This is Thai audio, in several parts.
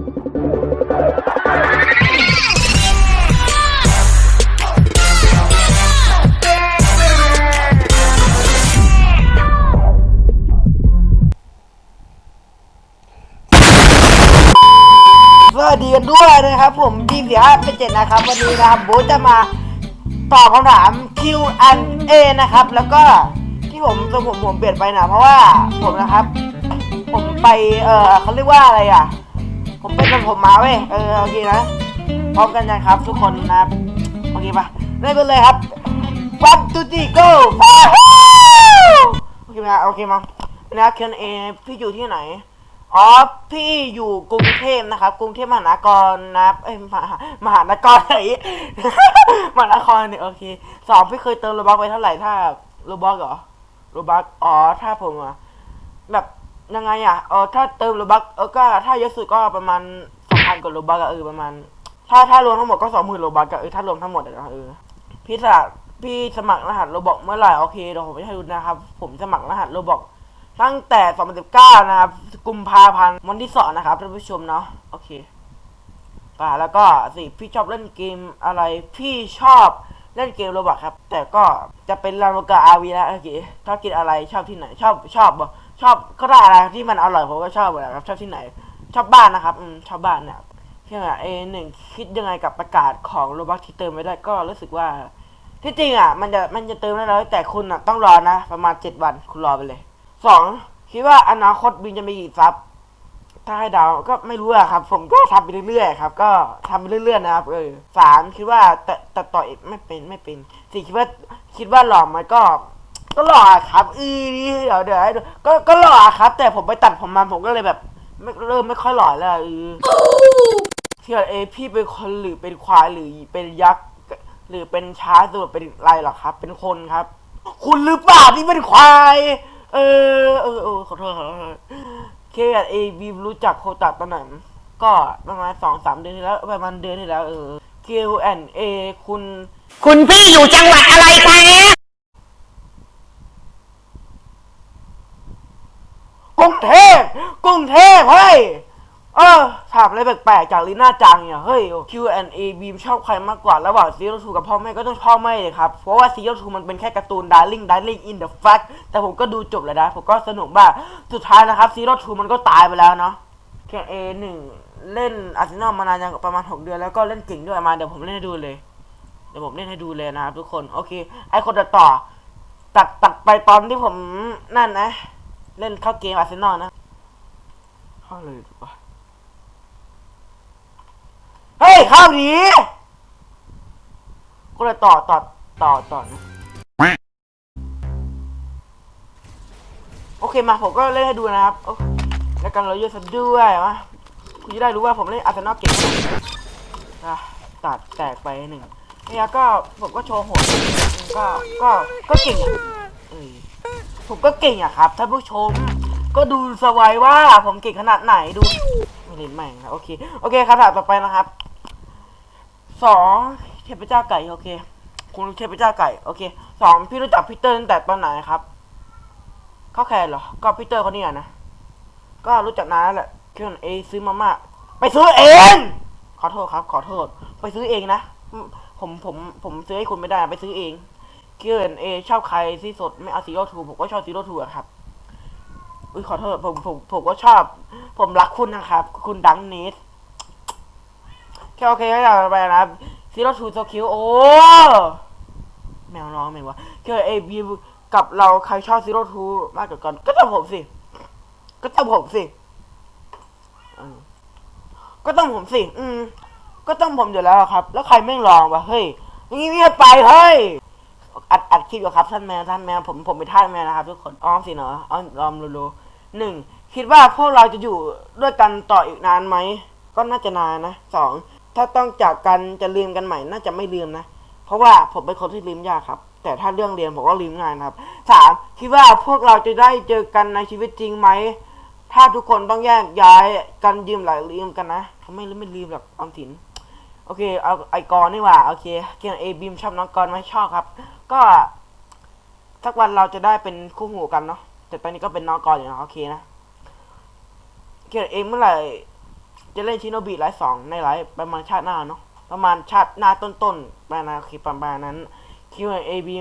สวัสดีกันด้วยนะครับผมดีเสียเป็นเจ็ดนะครับ วันนี้นะครับโบทจะมาตอบคำถาม Q&A นะครับ แล้วก็ที่ผมตัวผมผมเปลี่ยนไปนะเพราะว่าผมนะครับ ผมไปเออเขาเรียกว่าอะไรอะ ผมไปกับผมมาเว้ย เออโอเคนะ พร้อมกันยังครับ ทุกคนนะครับ โอเคปะเริ่มกันเลยครับ one two three go โอเคไหมโอเคมั้งนะครับ Q&A พี่อยู่ที่ไหน อ๋อ พี่อยู่กรุงเทพนะครับ กรุงเทพมหานครนะครับเอ้ยมหามหานครไหนมหานครเนี่ยโอเคสองพี่เคยเติมโรบักไปเท่าไหร่ถ้าโรบักเหรอโรบักอ๋อ ถ้าผมอะแบบ ยังไงอะเออถ้าเติมโรบักเออก็ถ้าเยอะสุดก็ประมาณสองพันกว่าโรบักอะเออประมาณ ถ้าถ้ารวมทั้งหมดก็สองหมื่นโรบักอะเออถ้ารวมทั้งหมดอะเออพี่สมัครพี่สมัครรหัสโรบอกเมื่อไหร่โอเคเดี๋ยวผมไปให้ดูนะครับ ผมสมัครรหัสโรบอกตั้งแต่2019นสิบเก้านะครับกุมภาพันธ์วันที่สองนะครับท่านผู้ชมเนาะโอเคอ่าแล้วก็สิพี่ชอบเล่นเกมอะไรพี่ชอบเล่นเกมโรบอทครับ แต่ก็จะเป็นรามกาอาวีแล้วโอเคชอบกินอะไรชอบที่ไหนชอบชอบบ่ ชอบก็ได้อะไรที่มันอร่อยผมก็ชอบหมดแหละครับชอบที่ไหน ชอบบ้านนะครับอืมชอบบ้านเนี่ยที่ไหนเอหนึ่งคิดยังไงกับประกาศของโรบอทที่เติมไม่ได้ก็รู้สึกว่า ที่จริงอะ มันจะมันจะเติมได้แล้ว แต่คุณอะต้องรอนะ ประมาณเจ็ดวันคุณรอไปเลยสองคิดว่าอนาคตบินจะมีกี่ซับถ้าให้เดาวก็ไม่รู้อะครับ ผมก็ทำไปเรื่อยๆครับ ก็ทำไปเรื่อยๆนะครับเออสามคิดว่าแต่แต่ต่อไม่เป็นไม่เป็นสี่คิดว่าคิดว่าหล่อไหมก็ ก็หล่อครับ อือเดี๋ยวเดี๋ยวให้ดูก็ก็หล่อครับ แต่ผมไปตัดผมมาผมก็เลยแบบ ไม่เริ่มไม่ค่อยหล่อแล้วอะเออพี่ว่าเอยพี่เป็นคนหรือเป็นควายหรือเป็นยักษ์หรือเป็นช้างหรือเป็นอะไรหรอครับ เป็นคนครับ คุณหรือเปล่าที่เป็นควาย เออเออเออขอโทษขอโทษเคกับเอบีรู้จักโคตัดตอนไหนก็ประมาณสองสามเดือนที่แล้วประมาณเดือนที่แล้วเออ Q&A คุณ คุณพี่อยู่จังหวัดอะไรคะ กรุงเทพกรุง เฮ้ย เออถามอะไรแปลกๆจากลีน่าจังเนี่ยเฮ้ย Q&A บีมชอบใครมากกว่าระหว่างซีโร่ทูกับพ่อแม่ก็ต้องพ่อแม่เลยครับ เพราะว่าซีโร่ทูมันเป็นแค่การ์ตูน Darling Darling in the Fact แต่ผมก็ดูจบแล้วนะ ผมก็สนุกมาก สุดท้ายนะครับซีโร่ทูมันก็ตายไปแล้วเนาะ Q&A หนึ่งเล่นอาร์เซนอลมานานยังประมาณ 6 เดือนแล้วก็เล่นเก่งด้วยมาเดี๋ยวผมเล่นให้ดูเลยเดี๋ยวผมเล่นให้ดูเลยนะครับทุกคนโอเค ไอคนตัดต่อ ตัดตัดไปตอนที่ผมนั่นนะ เล่นเข้าเกมอาร์เซนอลนะ เข้าเลยดีกว่าเฮ้ยเข้าดีก็เลยต่อต่อต่อต่อนะโอเคมาผมก็เล่นให้ดูนะครับแล้วกันเราเยอะซะด้วยมาคุณจะได้รู้ว่าผมเล่นอาร์เซนอลเก่งอะตัดแตกไปหนึ่งเนี่ยก็ผมก็โชว์โหดก็ก็ก็เก่งอะผมก็เก่งอะครับท่านผู้ชม ก็ดูสวายว่าผมเก่งขนาดไหนดูไม่เล่นใหม่นะโอเคโอเคคำถามต่อไปนะครับสองเทพเจ้าไก่โอเค คุณเทพเจ้าไก่โอเคสองพี่รู้จักพีเตอร์ตั้งแต่ตอนไหนครับเขาแคนเหรอก็พีเตอร์คนนี้อะนะก็รู้จักนานแล้วแหละเครื่องเอซื้อมาม่าไปซื้อเอง ขอโทษครับ ขอโทษ ไปซื้อเองนะผมผมผมซื้อให้คุณไม่ได้ไปซื้อเองเครื่อเอชอบใครที่สดไม่เอาซีโร่ทูผมก็ชอบซีโร่ทูครับ อุ้ยขอโทษผมผมผมก็ชอบ ผมรักคุณนะครับ คุณดังเนสแค่โอเคก็อยากไปนะครับซีโร่ทูโซคิวโอ้แมวน้องเหม็นวะแค่เอบีกับเราใครชอบซีโร่ทูมากกว่ากัน ก็ต้องผมสิ ก็ต้องผมสิก็ต้องผมสิ อืม ก็ต้องผมอยู่แล้วครับ แล้วใครไม่ลองวะเฮ้ยอย่พี่เงียบไปเฮ้ยอัดอัดคลิปอยู่ครับท่านแมวท่านแมวผมผมเป็นท่านแมวนะครับทุกคนอ้อมสิเนาะอ้อมอ้อมรูๆ หนึ่งคิดว่าพวกเราจะอยู่ด้วยกันต่ออีกนานไหมก็น่าจะนานนะสองถ้าต้องจากกันจะลืมกันใหม่น่าจะไม่ลืมนะ เพราะว่าผมเป็นคนที่ลืมยากครับ แต่ถ้าเรื่องเรียนผมก็ลืมง่ายนะครับสามคิดว่าพวกเราจะได้เจอกันในชีวิตจริงไหมถ้าทุกคนต้องแยกย้ายกันยืมหลายลืมกันนะเขาไม่ลืมไม่ลืมหรอกออมสินโอเคเอาไอกรนี่ว่าโอเคเกียงเอบีมชอบน้องกรไหมชอบครับ ก็สักวันเราจะได้เป็นคู่หูกันเนาะ แต่ตอนนี้ก็เป็นน้องกรอยู่นะโอเคนะเกียงเองเมื่อไหร่จะเล่นชิโนบิไลฟ์สองในไลฟ์ประมาณชาติหน้าเนาะประมาณชาติหน้าต้นๆประมาณคลิปประมาณนั้น Q&A บี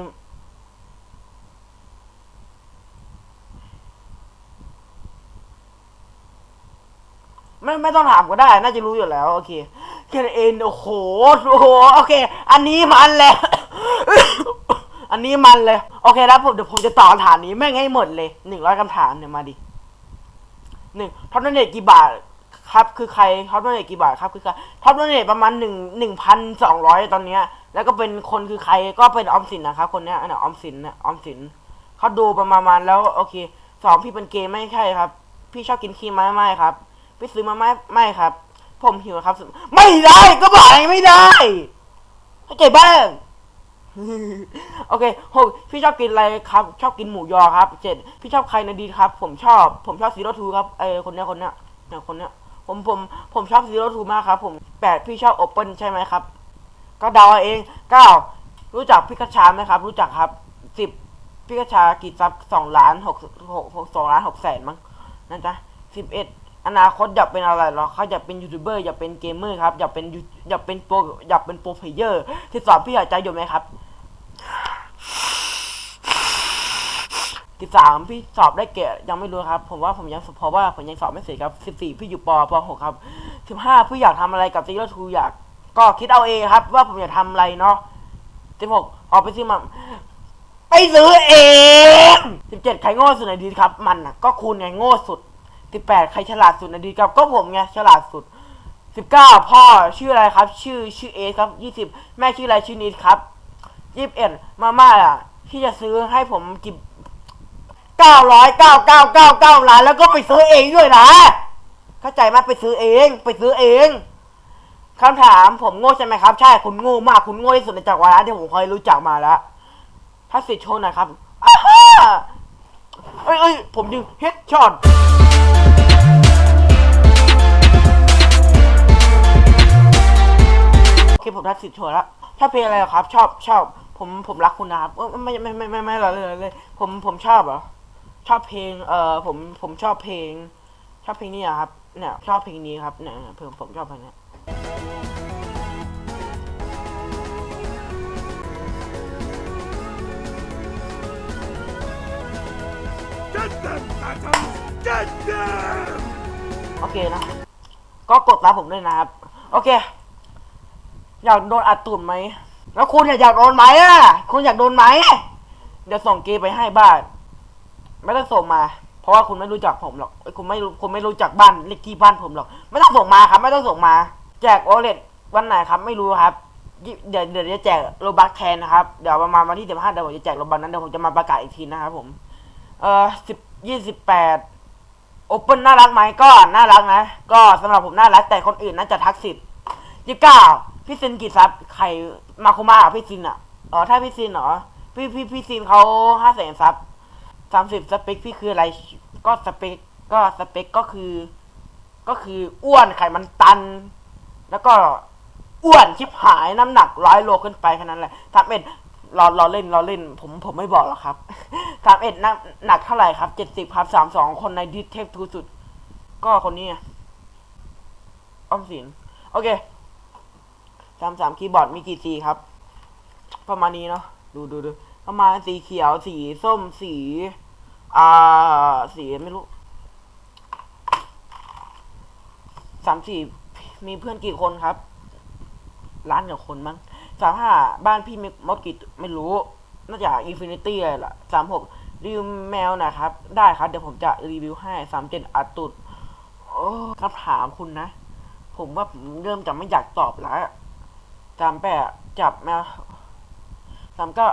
ไม่ไม่ต้องถามก็ได้ น่าจะรู้อยู่แล้ว โอเค Q&A โอ้โหโอ้โห โอเค อันนี้มันเลย อันนี้มันเลย โอเคแล้วผมเดี๋ยวผมจะตอบคำถามนี้แม่งให้หมดเลยหนึ่งร้อยคำถามเนี่ยมาดิหนึ่งท็อปโดเนทกี่บาทครับคือใครท็อปโดเนทกี่บาทครับคือใครท็อปโดเนทประมาณหนึ่งหนึ่งพันสองร้อยตอนเนี้ย แล้วก็เป็นคนคือใครก็เป็นออมสินนะครับคนเนี้ยอันนี้ออมสินนะออมสินเขาดูประมาณแล้วโอเคสองพี่เป็นเกย์ไม่ใช่ครับ พี่ชอบกินครีมไหมไม่ครับ พี่ซื้อมาไหมไม่ครับ ผมหิวครับ ไม่ได้ก็บอกไงไม่ได้เข้าใจบ้าง โอเคหกพี่ชอบกินอะไรครับ ชอบกินหมูยอครับเจ็ดพี่ชอบใครในดีครับ ผมชอบ ผมชอบซีโร่ทูครับเอคนเนี้ยคนเนี้ยเนี่ยคนเนี้ยผมผมผมชอบซีโร่ทูมากครับ ผมแปดพี่ชอบโอเปิลใช่ไหมครับ ก็เดาเอาเองเก้ารู้จักพี่กระชาไหมครับ รู้จักครับสิบพี่กระชากี่ซับสองล้านหกหกหกสองล้านหกแสนมั้งนะจ๊ะสิบเอ็ด อนาคตอยากเป็นอะไรหรอเขาอยากเป็นยูทูบเบอร์อยากเป็นเกมเมอร์ครับอยากเป็นอยากเป็นโปรอยากเป็นโปรเพลเยอร์ที่สอบพี่อยากใจอยู่ไหมครับสิบสามพี่สอบได้เกรดยังไม่รู้ครับ ผมว่าผมยังเพราะว่าผมยังสอบไม่เสร็จครับสิบสี่พี่อยู่ปปหกครับสิบห้าพี่อยากทำอะไรกับซีโร่ทูอยากก็คิดเอาเองครับ ว่าผมอยากทำอะไรเนาะสิบหกออกไปซื้อมาไปซื้อเองสิบเจ็ดใครโง่สุดในดีครับ มันน่ะ ก็คุณไงโง่สุด สิบแปดใครฉลาดสุดในดีครับก็ผมไงฉลาดสุดสิบเก้าพ่อชื่ออะไรครับ ชื่อชื่อเอครับยี่สิบแม่ชื่ออะไรชื่อนิดครับยี่สิบเอ็ดมาม่าอะที่จะซื้อให้ผมกินเก้าร้อยเก้าเก้าเก้าเก้าล้านแล้วก็ไปซื้อเองด้วยนะ เข้าใจไหมไปซื้อเอง ไปซื้อเองคำถามผมโง่ใช่ไหมครับ ใช่คุณโง่มากคุณโง่ที่สุดในจักรวาลที่ผมเคยรู้จักมาแล้วถ้าสิทธิ์โชว์หน่อยครับอ้าา เอ้ยเอ้ยผมยิงเฮดช็อตโอเคผมทัดสิทธิ์โชว์แล้วชอบเพลงอะไรเหรอครับ ชอบชอบผมผมรักคุณนะครับเอ้ยไม่ไม่ไม่ไม่ไม่ไม่เลยเลยเลย ผมผมชอบเหรอชอบเพลงเอ่อผมผมชอบเพลง ชอบเพลงนี้อะครับเนี่ยชอบเพลงนี้ครับเนี่ยเนี่ยเพลงผมชอบเพลงเนี้ย Get them, Get them! โอเคนะ ก็กดตามผมด้วยนะครับ โอเค อยากโดนอัดตุ่นไหม แล้วคุณอยากโดนไหมอะ คุณอยากโดนไหม เดี๋ยวส่งเกย์ไปให้บ้าน ไม่ต้องส่งมา เพราะว่าคุณไม่รู้จักผมหรอกเอ้ยคุณไม่รู้คุณไม่รู้จักบ้านเลขที่บ้านผมหรอก ไม่ต้องส่งมาครับ ไม่ต้องส่งมา แจกโอเลตวันไหนครับ ไม่รู้ครับยี่เดี๋ยวเดี๋ยวจะแจกโลบักแทนนะครับ เดี๋ยวประมาณวันที่สิบห้าเดี๋ยวผมจะแจกโลบักนั้นเดี๋ยวผมจะมาประกาศอีกทีนะครับผม เอ่อสิบยี่สิบแปดโอเปิลน่ารักไหมก็น่ารักนะ ก็สำหรับผมน่ารัก แต่คนอื่นน่าจะทักสิทธิ์ยี่สิบเก้าพี่ซินกี่ซับใครมาคุมาอะพี่ซินอะอ๋อถ้าพี่ซินเหรอพี่พี่พี่ซินเขาห้าแสนซับสามสิบสเปคพี่คืออะไร ก็สเปคก็สเปคก็คือ ก็คืออ้วนไขมันตัน แล้วก็อ้วนชิบหายน้ำหนักร้อยโลขึ้นไปแค่นั้นแหละสาเอ็ด เราเราเล่นเราเล่น ผมผมไม่บอกหรอกครับสามเอ็ดน้ำหนักเท่าไหร่ครับเจ็ดสิบครับสามสองคนในดิเทพทูสุด ก็คนนี้ไงออมสินโอเคสามสามคีย์บอร์ดมีกี่สีครับ ประมาณนี้เนาะดูดูดูประมาณสีเขียวสีส้มสี อ่า สีไม่รู้สามสี่มีเพื่อนกี่คนครับ ล้านกว่าคนมั้ง สามห้าบ้านพี่มมดกี่ไม่รู้น่าจะอินฟินิตี้เลยล่ะสามหกรีวิวแมวนะครับ ได้ครับ เดี๋ยวผมจะรีวิวให้สามเจ็ดอัดตุดโอ้คำถามคุณนะ ผมว่าผมเริ่มจะไม่อยากตอบแล้วสามแปดจับแมวสามก็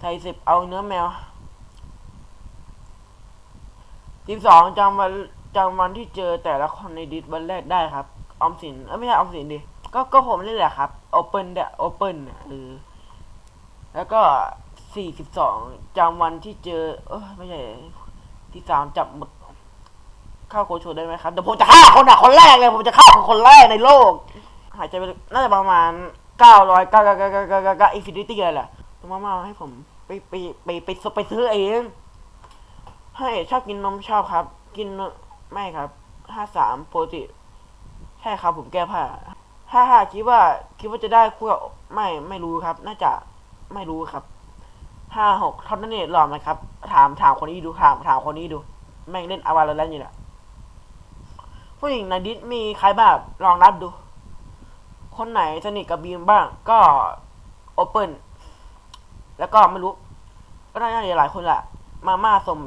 ไทยสิบเอาเนื้อแมวสิบสองจำวันจำวันที่เจอแต่ละคนในดิสวันแรกได้ครับ ออมสินเอ้ยไม่ใช่ออมสินดิ ก็ก็ผมนี่แหละครับโอเปิลเดะโอเปิลเอแล้วก็สี่สิบสองจำวันที่เจอ เออไม่ใช่ที่สามจับหมดข้าโคโชได้ไหมครับเดี๋ยวผมจะฆ่าคนอะคนแรกเลย ผมจะฆ่าคนคนแรกในโลก หายใจไปน่าจะประมาณเก้าร้อยเก้าเก้าเก้าเก้าเก้าเก้าอินฟินิตี้เลยแหละมามาให้ผมไปไปไปไปไปซื้อเองให้ชอบกินนมชอบครับ กินไม่ครับห้าสามโปกติใช่ครับผมแก้ผ้า ห้าห้าคิดว่าคิดว่าจะได้คู่กับไม่ไม่รู้ครับ น่าจะไม่รู้ครับห้าหกท็อปนั่นเองหล่อไหมครับ ถามถามคนนี้ดูถามถามคนนี้ดู แม่งเล่นอวาแล้วอยู่แหละผู้หญิงในดิสมีใครบ้างลองนับดู คนไหนสนิทกับบีมบ้าง ก็โอเปิลแล้วก็ไม่รู้ก็น่าจะหลายคนแหละมาม่าสม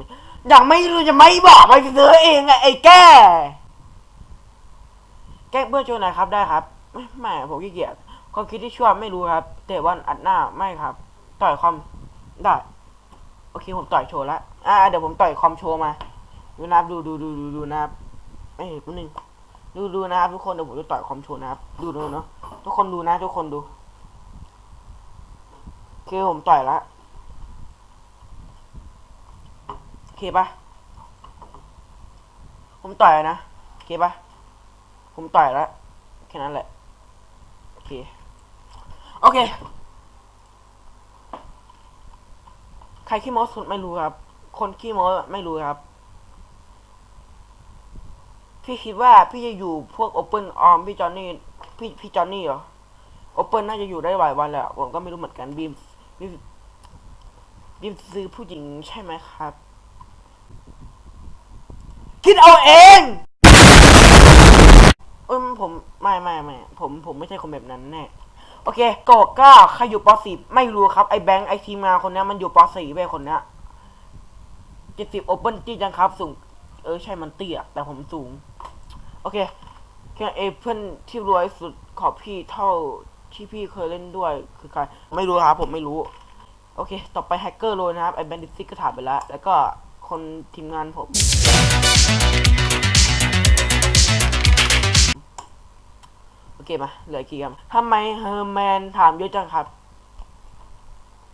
ยังไม่รู้จะไม่บอกไปซื้อเองไงไอ้แก้แก้เพื่อช่วยหน่อยครับได้ครับ ไม่ไม่ผมขี้เกียจความคิดที่ชั่วไม่รู้ครับแต่วันอัดหน้าไม่ครับ ต่อยคอมได้โอเคผมต่อยโชว์ล้วอ่าเดี๋ยวผมต่อยคอมโชว์มาดูนะครับดูดูดูดูดูนะครับเอ้ยคุณหนึ่งดูดูนะครับทุกคนเดี๋ยวผมจะต่อยคอมโชว์นะครับดูดูเนาะทุกคนดูนะ ทุกคนดูโอเคผมต่อยล้วโอเคปะผมต่อยนะโอเคปะผมต่อยล้วแค่นั้นแหละ เค โอเค ใครขี้โม้สุดไม่รู้ครับ คนขี้โม้ไม่รู้ครับ พี่คิดว่าพี่จะอยู่พวกโอเปิลออมพี่จอนนี่พี่พี่จอนนี่เหรอโอเปิลน่าจะอยู่ได้หลายวันแหละผมก็ไม่รู้เหมือนกันบีมบีมบีมซื้อผู้หญิงใช่ไหมครับ คิดเอาเอง ออผมไม่ไม่ไม่ผมผมไม่ใช่คนแบบนั้นแน่โอเคโกะก็ใครอยู่ป .4 ไม่รู้ครับไอแบงค์ไอทีมาคนนี้มันอยู่ป .4 ไปคนนี้เจ็ดสิบโอเปิลจี้จังครับสูง เออใช่มันเตี้ยแต่ผมสูง โอเคแค่เอเพื่อนที่รวยสุดขอพี่เท่าที่พี่เคยเล่นด้วยคือใครไม่รู้ครับผมไม่รู้ โอเค ต่อไปแฮกเกอร์โรยนะครับไอแบนดิซิกก็ถามไปแล้ว แล้วก็คนทีมงานผม เคมาเหลือกี่คำทำไมเฮอร์แมนถามเยอะจังครับ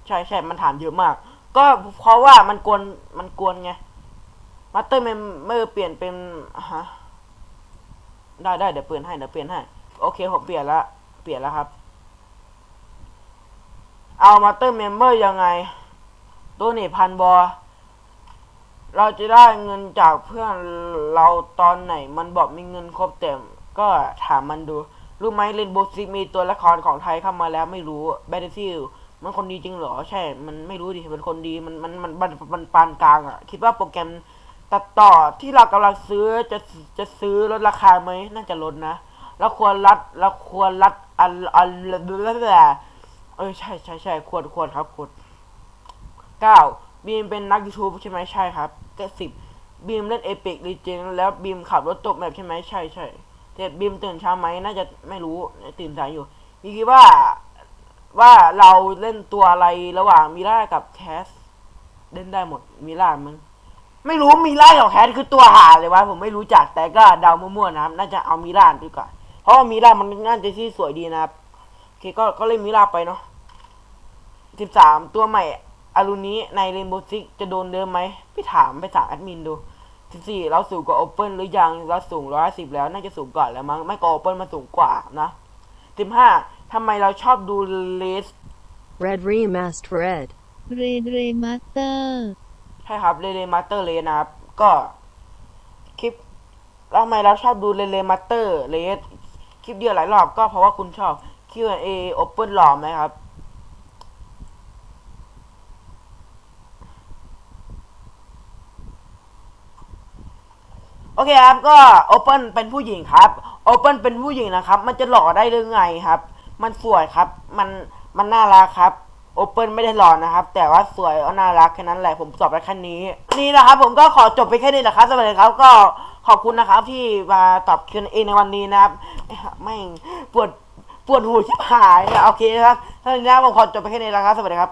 ใช่ใช่มันถามเยอะมาก ก็เพราะว่ามันกวนมันกวนไงมาสเตอร์เมมเมอร์เปลี่ยนเป็นฮะได้ได้เดี๋ยวเปลี่ยนให้เดี๋ยวเปลี่ยนให้โอเคผมเปลี่ยนละเปลี่ยนแล้วครับ เอามาสเตอร์เมมเบอร์ยังไงตัวนี่พันบอเราจะได้เงินจากเพื่อนเราตอนไหน มันบอกมีเงินครบเต็ม ก็ถามมันดู รู้ไหมเรนโบว์ซิกมีตัวละครของไทยเข้ามาแล้วไม่รู้แบทซิลมันคนดีจริงเหรอ ใช่ มันไม่รู้ดิเป็นคนดีมันมันมันมันมันปานกลางอะ คิดว่าโปรแกรมตัดต่อที่เรากำลังซื้อจะจะซื้อลดราคาไหมน่าจะลดนะแล้วควรรัดแล้วควรรัดอันอันเออใช่ใช่ใช่ควรควรครับควรเก้าบีมเป็นนักยูทูบใช่ไหมใช่ครับเจ็ดสิบบีมเล่นเอพิกดีเจแล้วบีมขับรถตกแบบใช่ไหมใช่ใช่ เจ็ดบีมตื่นเช้าไหมน่าจะไม่รู้ตื่นสายอยู่มีคิดว่าว่าเราเล่นตัวอะไรระหว่างมิล่ากับแคสเล่นได้หมดมิล่ามึงไม่รู้มิล่ากับแคสคือตัวหาเลยวะผมไม่รู้จักแต่ก็เดามั่วๆนะครับน่าจะเอามิล่าดีกว่าเพราะว่ามิล่ามันน่าจะที่สวยดีนะครับโอเคก็ก็เล่นมิล่าไปเนาะสิบสามตัวใหม่อารุนี้ในเรนโบว์ซิกจะโดนเดิมไหมไปถามไปถามแอดมินดู สิบสี่เราสูงกว่าโอเปิลหรือยังเราสูงร้อยสิบแล้วน่าจะสูงกว่าแล้วมั้งไม่ก็โอเปิลมาสูงกว่านะสิบห้าทำไมเราชอบดูเลส Red Remastered Red. เรเรมาสเตอร์ใช่ครับเรเลมาสเตอร์เลนะครับ ก็คลิปแล้วทำไมเราชอบดูเรเลมาสเตอร์เลสคลิปเดียวหลายรอบก็เพราะว่าคุณชอบ Q&A Open หล่อไหมครับ โอเคครับก็ Open เป็นผู้หญิงครับ Open เป็นผู้หญิงนะครับ มันจะหล่อได้หรือไงครับ มันสวยครับ มันมันน่ารักครับ Open ไม่ได้หล่อนะครับ แต่ว่าสวยน่ารักแค่นั้นแหละผมตอบได้แค่นี้ นี่นะครับ ผมก็ขอจบไปแค่นี้นะครับสวัสดีครับก็ขอบคุณนะครับที่มาตอบ Q&A ในวันนี้นะครับไม่ปวดปวดหูชิบหายนะโอเคครับท่านี้นะผมขอจบไปแค่นี้แล้วครับสวัสดีครับ